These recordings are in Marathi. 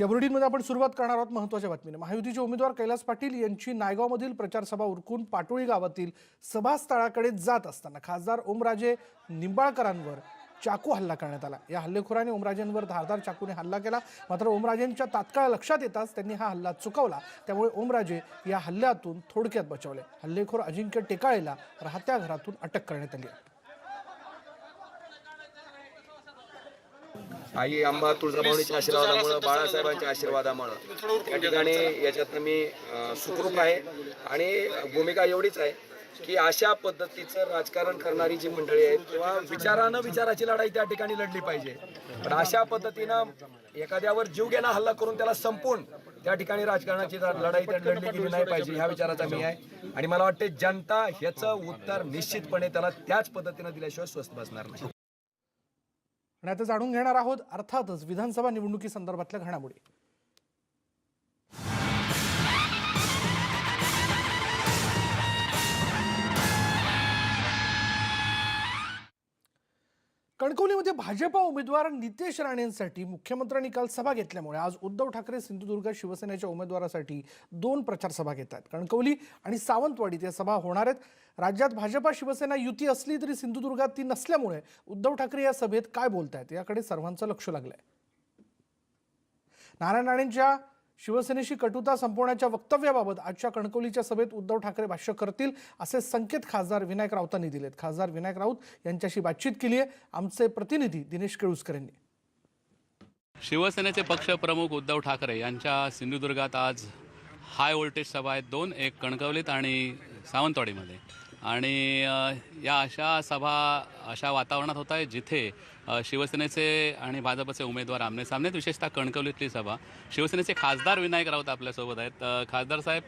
या बुलेटिनमध्ये आपण सुरुवात करणार आहोत महत्त्वाच्या बातमीने. महायुतीचे उमेदवार कैलास पाटील यांची नायगावमधील प्रचारसभा उरकून पाटोळी गावातील सभास्थळाकडे जात असताना खासदार ओमराजे निंबाळकरांवर चाकू हल्ला करण्यात आला. या हल्लेखोराने ओमराजेंवर धारदार चाकूने हल्ला केला. मात्र ओमराजेंच्या तात्काळ लक्षात येताच त्यांनी हा हल्ला चुकवला. त्यामुळे ओमराजे या हल्ल्यातून थोडक्यात बचावले. हल्लेखोर अजिंक्य टेकाळेला राहत्या घरातून अटक करण्यात आली आई अंबा तुळजाभवानीच्या आशीर्वादामुळं बाळासाहेबांच्या आशीर्वादामुळं. त्या ठिकाणी याच्यातनं मी सुखरूप आहे. आणि भूमिका एवढीच आहे की अशा पद्धतीचं राजकारण करणारी जी मंडळी आहेत किंवा विचारानं विचाराची लढाई त्या ठिकाणी लढली पाहिजे. पण अशा पद्धतीनं एखाद्यावर जीव घेणा हल्ला करून त्याला संपून त्या ठिकाणी राजकारणाची लढाई त्या लढली गेली नाही पाहिजे ह्या विचाराचा मी आहे. आणि मला वाटते जनता ह्याचं उत्तर निश्चितपणे त्याला त्याच पद्धतीनं दिल्याशिवाय स्वस्त बसणार नाही. आणि आता जाणून घेणार आहोत अर्थातच विधानसभा निवडणुकीसंदर्भातल्या घडामोडी. कणकवलीमध्ये भाजपा उमेदवार नितेश राणेंसाठी मुख्यमंत्र्यांनी काल सभा घेतल्यामुळे आज उद्धव ठाकरे सिंधुदुर्ग शिवसेनेच्या उमेदवारासाठी दोन प्रचार सभा घेत आहेत कणकवली आणि सावंतवाडीत या सभा होणार आहेत. राज्यात भाजपा शिवसेना युती असली तरी सिंधुदुर्गात ती नसल्यामुळे उद्धव ठाकरे या सभेत काय बोलत आहेत याकडे सर्वांचं लक्ष लागलंय. नारायण राणेंच्या शिवसेनेशी कटुता संपवण्याच्या वक्तव्याबाबत आजच्या कणकवलीच्या सभेत उद्धव ठाकरे भाष्य करतील असे संकेत खासदार विनायक राऊतांनी दिलेत. खासदार विनायक राऊत यांच्याशी बातचीत केली आहे. आमचे प्रतिनिधी दिनेश केळुसकर यांनी शिवसेनेचे पक्षप्रमुख उद्धव ठाकरे यांच्या सिंधुदुर्गात आज हाय व्होल्टेज सभा आहेत. दोन एक कणकवलीत आणि सावंतवाडीमध्ये. आणि या अशा सभा अशा वातावरणात होत आहे जिथे शिवसेनेचे आणि भाजपचे उमेदवार आमनेसामनेत विशेषतः कणकवलीतली सभा. शिवसेनेचे खासदार विनायक राऊत आपल्यासोबत आहेत. खासदार साहेब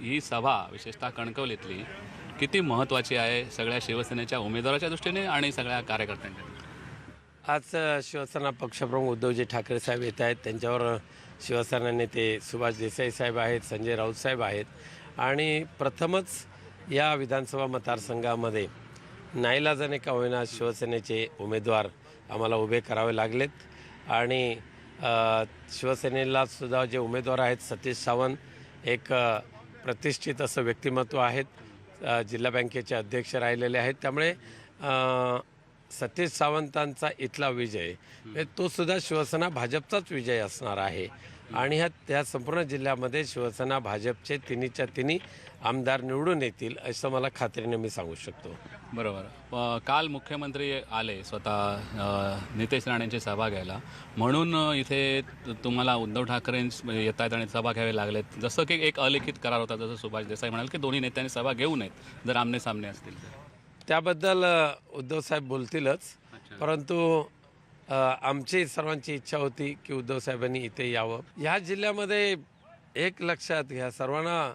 ही सभा विशेषतः कणकवलीतली किती महत्त्वाची आहे सगळ्या शिवसेनेच्या उमेदवाराच्या दृष्टीने आणि सगळ्या कार्यकर्त्यांच्या आज शिवसेना पक्षप्रमुख उद्धवजी ठाकरे साहेब येत आहेत. त्यांच्यावर शिवसेना नेते सुभाष देसाई साहेब आहेत संजय राऊत साहेब आहेत. आणि प्रथमच या विधानसभा मतदारसंघामध्ये नाईलाजाने का होईना शिवसेनेचे उमेदवार आम्हाला उभे करावे लागलेत. आणि शिवसेनेला सुद्धा जे उमेदवार आहेत सतीश सावंत एक प्रतिष्ठित असं व्यक्तिमत्व आहेत. जिल्हा बँकेचे अध्यक्ष राहिलेले आहेत. त्यामुळे सतीश सावंतांचा इथला विजय तो सुद्धा शिवसेना भाजपचाच विजय असणार आहे. आणि ह्या त्या संपूर्ण जिल्ह्यामध्ये शिवसेना भाजपचे तिन्हीच्या तिन्ही आमदार निवडून येतील असं मला खात्रीने मी सांगू शकतो. बरोबर. काल मुख्यमंत्री आले स्वतः नितेश राणेंची सभा घ्यायला. म्हणून इथे तुम्हाला उद्धव ठाकरे येत आहेत आणि सभा घ्यावे लागलेत. जसं की एक अलिखित करार होता जसं सुभाष देसाई म्हणाल की दोन्ही नेत्यांनी सभा घेऊ नयेत जर आमने सामने असतील तर. त्याबद्दल उद्धव साहेब बोलतीलच. परंतु आमची सर्वांची इच्छा होती की उद्धव साहेबांनी इथे यावं. ह्या जिल्ह्यामध्ये एक लक्षात घ्या सर्वांना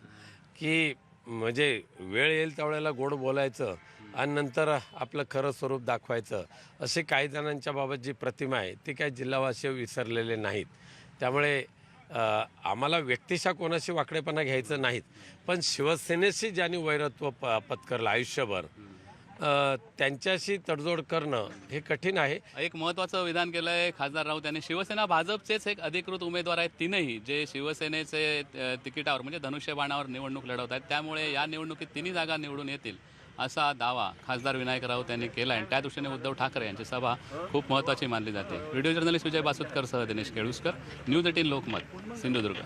की म्हणजे वेळ येईल त्यावेळेला गोड बोलायचं आणि नंतर आपलं खरं स्वरूप दाखवायचं. असे काही जणांच्या बाबत जी प्रतिमा आहे ती काही जिल्हावासी विसरलेले नाहीत. त्यामुळे आम्हाला व्यक्तिशा कोणाशी वाकडेपणा घ्यायचं नाहीत. पण शिवसेनेशी ज्यांनी वैरत्व प पत्करलं आयुष्यभर त्यांच्याशी तडजोड करणं हे कठीण आहे. एक महत्त्वाचं विधान केलं आहे खासदार राऊत यांनी. शिवसेना भाजपचेच एक अधिकृत उमेदवार आहेत तीनही जे शिवसेनेचे तिकिटावर म्हणजे धनुष्यबाणावर निवडणूक लढवत आहेत. त्यामुळे या निवडणुकीत तिन्ही जागा निवडून येतील असा दावा खासदार विनायक राऊत यांनी केला आणि त्या दृष्टीने उद्धव ठाकरे यांची सभा खूप महत्त्वाची मानली जाते. व्हिडिओ जर्नलिस्ट विजय बासुतकर सह दिनेश केळुसकर न्यूज एटीन लोकमत सिंधुदुर्ग.